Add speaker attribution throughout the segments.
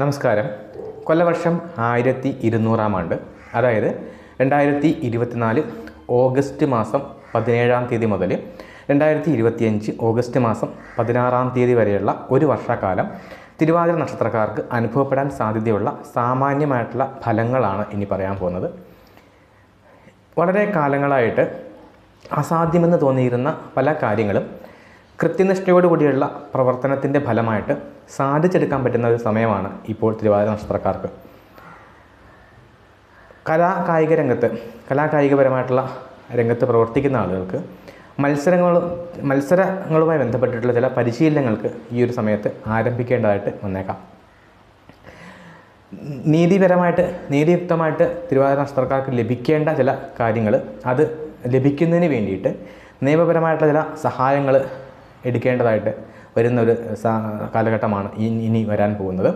Speaker 1: നമസ്കാരം. കൊല്ലവർഷം ആയിരത്തി ഇരുന്നൂറാം ആണ്ട്. അതായത് രണ്ടായിരത്തി ഇരുപത്തിനാല് ഓഗസ്റ്റ് മാസം പതിനേഴാം തീയതി മുതൽ രണ്ടായിരത്തി ഇരുപത്തിയഞ്ച് ഓഗസ്റ്റ് മാസം പതിനാറാം തീയതി വരെയുള്ള ഒരു വർഷക്കാലം തിരുവാതിര നക്ഷത്രക്കാർക്ക് അനുഭവപ്പെടാൻ സാധ്യതയുള്ള സാമാന്യമായിട്ടുള്ള ഫലങ്ങളാണ് ഇനി പറയാൻ പോകുന്നത്. വളരെ കാലങ്ങളായിട്ട് അസാധ്യമെന്ന് തോന്നിയിരുന്ന പല കാര്യങ്ങളും കൃത്യനിഷ്ഠയോടുകൂടിയുള്ള പ്രവർത്തനത്തിന്റെ ഫലമായിട്ട് സാധിച്ചെടുക്കാൻ പറ്റുന്ന ഒരു സമയമാണ് ഇപ്പോൾ തിരുവാതിര നക്ഷത്രക്കാർക്ക്. കലാ കായിക രംഗത്ത് കലാകായികപരമായിട്ടുള്ള രംഗത്ത് പ്രവർത്തിക്കുന്ന ആളുകൾക്ക് മത്സരങ്ങൾ മത്സരങ്ങളുമായി ബന്ധപ്പെട്ടിട്ടുള്ള ചില പരിശീലനങ്ങൾക്ക് ഈ ഒരു സമയത്ത് ആരംഭിക്കേണ്ടതായിട്ട് വന്നേക്കാം. നീതിപരമായിട്ട് നീതിയുക്തമായിട്ട് തിരുവാതിര നക്ഷത്രക്കാർക്ക് ലഭിക്കേണ്ട ചില കാര്യങ്ങൾ അത് ലഭിക്കുന്നതിന് വേണ്ടിയിട്ട് നിയമപരമായിട്ടുള്ള ചില സഹായങ്ങൾ എടുക്കേണ്ടതായിട്ട് വരുന്ന ഒരു കാലഘട്ടമാണ് ഇനി വരാൻ പോകുന്നത്.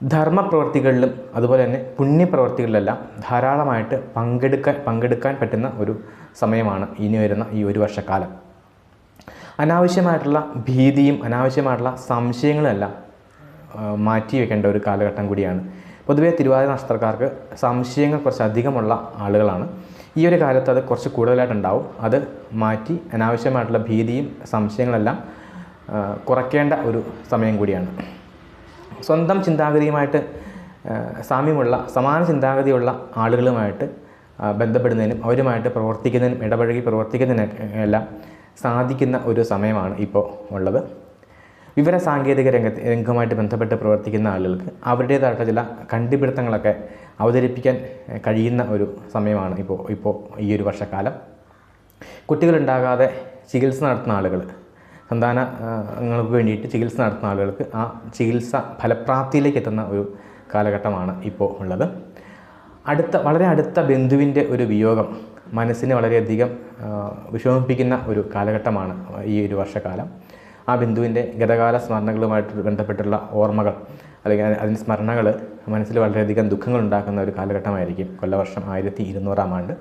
Speaker 1: ധർമ്മപ്രവർത്തികളിലും അതുപോലെ തന്നെ പുണ്യപ്രവർത്തികളിലെല്ലാം ധാരാളമായിട്ട് പങ്കെടുക്കാൻ പങ്കെടുക്കാൻ പറ്റുന്ന ഒരു സമയമാണ് ഇനി വരുന്ന ഈ ഒരു വർഷക്കാലം. അനാവശ്യമായിട്ടുള്ള ഭീതിയും അനാവശ്യമായിട്ടുള്ള സംശയങ്ങളെല്ലാം മാറ്റി വെക്കേണ്ട ഒരു കാലഘട്ടം കൂടിയാണ്. പൊതുവേ തിരുവാതിര നക്ഷത്രക്കാർക്ക് സംശയങ്ങൾ കുറച്ച് അധികമുള്ള ആളുകളാണ്. ഈ ഒരു കാലത്ത് അത് കുറച്ച് കൂടുതലായിട്ടുണ്ടാവും. അത് മാറ്റി അനാവശ്യമായിട്ടുള്ള ഭീതിയും സംശയങ്ങളെല്ലാം കുറയ്ക്കേണ്ട ഒരു സമയം കൂടിയാണ്. സ്വന്തം ചിന്താഗതിയുമായിട്ട് സാമ്യമുള്ള സമാന ചിന്താഗതിയുള്ള ആളുകളുമായിട്ട് ബന്ധപ്പെടുന്നതിനും അവരുമായിട്ട് പ്രവർത്തിക്കുന്നതിനും ഇടപഴകി പ്രവർത്തിക്കുന്നതിനും എല്ലാം സാധിക്കുന്ന ഒരു സമയമാണ് ഇപ്പോൾ ഉള്ളത്. വിവര സാങ്കേതിക രംഗത്ത് രംഗവുമായിട്ട് ബന്ധപ്പെട്ട് പ്രവർത്തിക്കുന്ന ആളുകൾക്ക് അവരുടേതായിട്ടുള്ള ചില കണ്ടുപിടുത്തങ്ങളൊക്കെ അവതരിപ്പിക്കാൻ കഴിയുന്ന ഒരു സമയമാണ് ഇപ്പോൾ ഇപ്പോൾ ഈ ഒരു വർഷക്കാലം. കുട്ടികളുണ്ടാകാതെ ചികിത്സ നടത്തുന്ന ആളുകൾ സന്താനങ്ങൾക്ക് വേണ്ടിയിട്ട് ചികിത്സ നടത്തുന്ന ആളുകൾക്ക് ആ ചികിത്സ ഫലപ്രാപ്തിയിലേക്ക് എത്തുന്ന ഒരു കാലഘട്ടമാണ് ഇപ്പോൾ ഉള്ളത്. അടുത്ത വളരെ അടുത്ത ബന്ധുവിന്റെ ഒരു വിയോഗം മനസ്സിനെ വളരെയധികം വിഷമിപ്പിക്കുന്ന ഒരു കാലഘട്ടമാണ് ഈ ഒരു വർഷക്കാലം. ആ ബിന്ദുവിന്റെ ഗതകാല സ്മരണകളുമായിട്ട് ബന്ധപ്പെട്ടുള്ള ഓർമ്മകൾ അല്ലെങ്കിൽ അതി- അതിന്റെ സ്മരണകൾ മനസ്സിൽ വളരെയധികം ദുഃഖങ്ങൾ ഉണ്ടാക്കുന്ന ഒരു കാലഘട്ടമായിരിക്കും കൊല്ലവർഷം ആയിരത്തി ഇരുന്നൂറാം ആണ്ട്.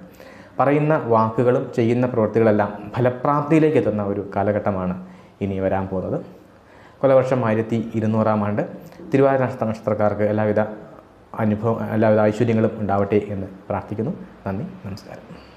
Speaker 1: പറയുന്ന വാക്കുകളും ചെയ്യുന്ന പ്രവൃത്തികളെല്ലാം ഫലപ്രാപ്തിയിലേക്ക് എത്തുന്ന ഒരു കാലഘട്ടമാണ് ഇനി വരാൻ പോകുന്നത്. കൊല്ലവർഷം ആയിരത്തി ഇരുന്നൂറാം ആണ്ട് തിരുവാതിര നക്ഷത്ര നക്ഷത്രക്കാർക്ക് എല്ലാവിധ അനുഭവം എല്ലാവിധ ഐശ്വര്യങ്ങളും ഉണ്ടാവട്ടെ എന്ന് പ്രാർത്ഥിക്കുന്നു. നന്ദി നമസ്കാരം.